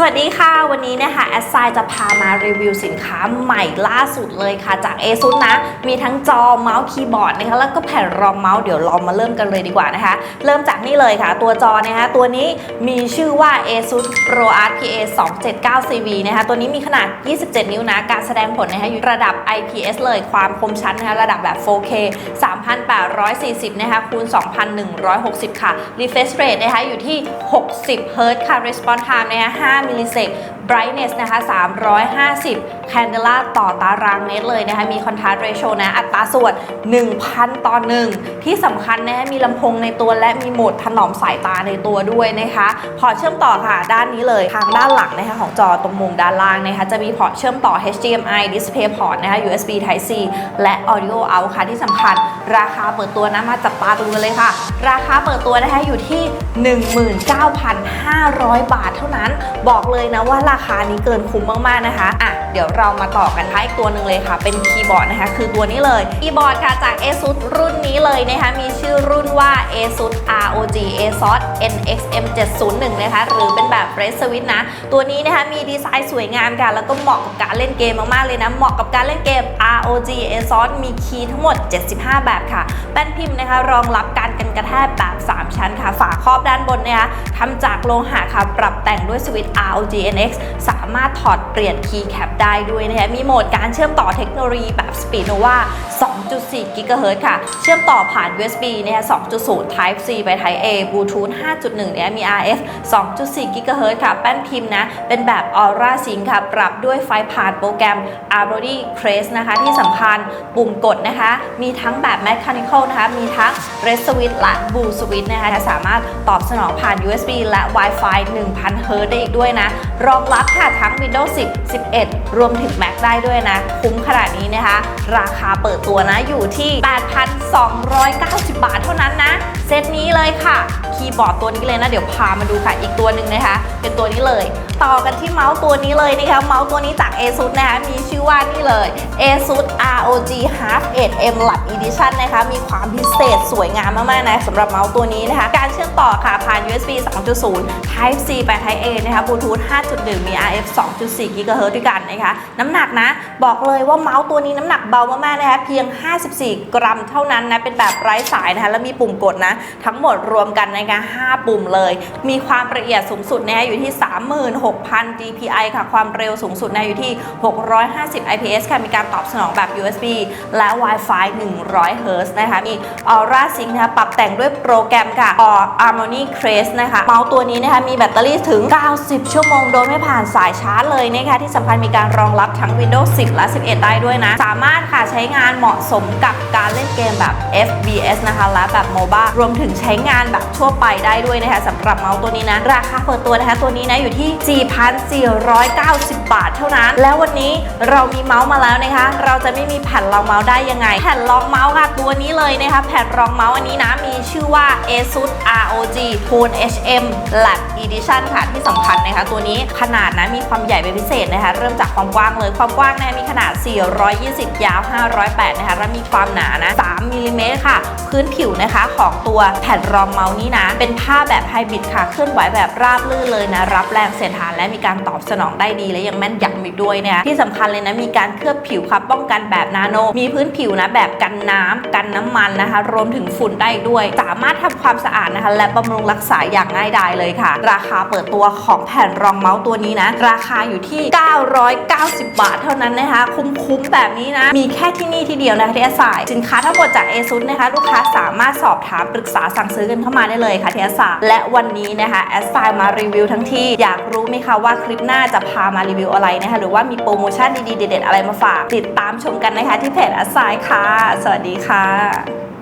สวัสดีค่ะ วันนี้นะคะแอดไซจะพามารีวิวสินค้าใหม่ล่าสุดเลยค่ะ จาก ASUS นะ มีทั้งจอเมาส์คีย์บอร์ดนะคะแล้วก็แผ่นรองเมาส์เดี๋ยวเรามาเริ่มกันเลยดีกว่านะคะ เริ่มจากนี่เลยค่ะ ตัวจอนะคะตัวนี้มีชื่อว่า ASUS ProArt PA 279 CV นะคะตัวนี้มีขนาด 27 นิ้วนะการแสดงผลนะคะอยู่ระดับ IPS เลยความคมชัดนะคะระดับแบบ 4K 3840นะคะคูณ2160 ค่ะ refresh rate นะคะอยู่ที่ 60 Hz ค่ะ response time นะคะ5มิลลิเซก brightness นะคะ 350 candela ต่อตารางเมตรเลยนะคะ มี contrast ratio นะ อัตราส่วน 1,000 ต่อ 1 ที่สำคัญนะคะมีลำโพงในตัวและมีโหมดถนอมสายตาในตัวด้วยนะคะ พอร์ตเชื่อมต่อค่ะ ด้านนี้เลย ทางด้านหลังนะคะของจอตรงมุมด้านล่างนะคะ จะมีพอร์ตเชื่อมต่อ HDMI Display Port นะคะ USB Type C และ Audio Out ค่ะ ที่สำคัญ ราคาเปิดตัวนะ มาจับตาดูกันเลยค่ะ ราคาเปิดตัวนะคะอยู่ที่ 19,500 บาทเท่านั้นบอกอกเลยนะว่าราคานี้เกินคุ้มมากๆนะคะอะเดี๋ยวเรามาต่อกันท้ายอีกตัวหนึ่งเลยค่ะ เป็นคีย์บอร์ดนะคะ คือตัวนี้เลยคีย์บอร์ดค่ะจาก ASUS รุ่นนี้เลยนะคะมีชื่อรุ่นว่า ASUS ROG ASUS NXM 701นะคะหรือเป็นแบบ Red Switch นะตัวนี้นะคะมีดีไซน์สวยงามค่ะแล้วก็เหมาะกับการเล่นเกมมากๆเลยนะเหมาะกับการเล่นเกม ROG ASUS มีคีย์ทั้งหมด 75 แบบค่ะแป้นพิมพ์นะคะรองรับการกันกระแทกแบบ 3 ชั้นค่ะฝาครอบด้านบนนะคะทำจากโลหะค่ะปรับแต่งด้วยสวิตช์ ROG NX สามารถถอดเปลี่ยนคีย์แคปได้ด้วยนะคะมีโหมดการเชื่อมต่อเทคโนโลยีแบบ Speednova 2.4 GHz ค่ะ เชื่อมต่อผ่าน USB นะคะ2.0 Type C ไป Type A Bluetooth 5.1 เนี่ยมี RF 2.4 GHz ค่ะ แป้นพิมพ์นะ เป็นแบบ Aura Sync ค่ะ ปรับด้วยไฟผ่านโปรแกรม Armody Trace นะคะ ที่สำคัญปุ่มกดนะคะ มีทั้งแบบ Mechanical นะคะ มีทั้ง Red Switch และ Blue Switch นะคะ สามารถตอบสนองผ่าน USB และ Wi-Fi 1,000 Hz ได้อีกด้วยนะ รองรับค่ะทั้ง Windows 10 11 รวมถึง Mac ได้ด้วยนะ คุ้มขนาดนี้นะคะ ราคาเปิดตัวนะอยู่ที่ 8,290 บาทเท่านั้นนะ เซตนี้เลยค่ะ คีย์บอร์ดตัวนี้เลยนะ เดี๋ยวพามาดูค่ะอีกตัวหนึ่งนะคะ เป็นตัวนี้เลย ต่อกันที่เมาส์ตัวนี้เลยนะคะเมาส์ตัวนี้จาก ASUS นะคะมีชื่อว่านี่เลย ASUS ROG Half 8 M Lab Edition นะคะ มีความพิเศษสวยงามมากๆนะสำหรับเมาส์ตัวนี้นะคะ การเชื่อมต่อค่ะผ่าน USB 2.0 Type C ไป Type A นะคะ Bluetooth 5.1 มี RF 2.4 GHz ด้วยกันนะคะ น้ำหนักนะ บอกเลยว่าเมาส์ตัวนี้น้ำหนักเบามากๆนะคะ เพียง 54 กรัมเท่านั้นนะ เป็นแบบไร้สายนะคะ แล้วมีปุ่มกดนะ ทั้งหมดรวมกันนะคะ5ปุ่มเลย มีความละเอียดสูงสุดนะคะอยู่ที่ 36,000 dpi ค่ะ ความเร็วสูงสุดนะอยู่ที่ 650 IPS ค่ะ มีการตอบสนองแบบ USB และ Wi-Fi 100 Hz นะคะ มี Aura Sync นะคะ ปรับแต่งด้วยโปรแกรมค่ะ Harmony Trace นะคะ เมาส์ตัวนี้นะคะ มีแบตเตอรี่ถึง 90ชั่วโมงโดยไม่ผ่านสายชาร์จเลยนะคะที่สำคัญมีการรองรับทั้ง Windows 10 และ 11 ได้ด้วยนะ สามารถค่ะใช้งานเหมาะสมกับการเล่นเกมแบบ FPS นะคะและแบบโมบ้ารวมถึงใช้งานแบบทั่วไปได้ด้วยนะคะสำหรับเมาส์ตัวนี้นะ ราคาเปิดตัวนะคะตัวนี้นะอยู่ที่ 4,490 บาทเท่านั้น แล้ววันนี้เรามีเมาส์มาแล้วนะคะ เราจะไม่มีแผ่นรองเมาส์ได้ยังไง แผ่นรองเมาส์ค่ะตัวนี้เลยนะคะแผ่นรองเมาส์อันนี้นะมีชื่อว่า ASUS ROG Phone HM Lab Edition ค่ะที่สำคัญนะคะตัวนี้ขนาดนะมีความใหญ่เป็นพิเศษนะคะเริ่มจากความกว้างเลยความกว้างนะมีขนาด 420 ยาว 508 นะคะและมีความหนานะ 3มิลลิเมตรค่ะ พื้นผิวนะคะของตัวแผ่นรองเมาส์นี้นะ เป็นผ้าแบบไฮบริดค่ะเคลื่อนไหวแบบราบลื่นเลยนะ รับแรงเสียดทานและมีการตอบสนองได้ดี และยังแม่นยำอีกด้วยนะคะที่สำคัญเลยนะมีการเคลือบผิวค่ะป้องกันแบบนาโน มีพื้นผิวนะแบบกันน้ำกันน้ำมันนะคะ รวมถึงฝุ่นได้ด้วย สามารถทำความสะอาดนะคะ และบำรุงรักษาอย่างง่ายดายเลยค่ะ ราคาเปิดตัวของแผ่นรองเมาส์ตัวนี้นะ ราคาอยู่ที่ 990 บาทเท่านั้นนะคะ คุ้มๆแบบนี้นะ มีแค่ที่นี่ที่เดียวนะคะที่อสไซน์สินค้าทั้งหมดจาก ASUS นะคะ ลูกค้าสามารถสอบถามปรึกษาสั่งซื้อกันเข้ามาได้เลยค่ะที่อสไซน์และวันนี้นะคะแอสไซน์มารีวิวทั้งที่อยากรู้ไหมคะว่าคลิปหน้าจะพามารีวิวอะไรนะคะหรือว่ามีโปรโมชั่นดีๆเด็ดๆอะไรมาฝาก ติดตามชมกันนะคะที่เพจแอสไซน์ค่ะ สวัสดีค่ะ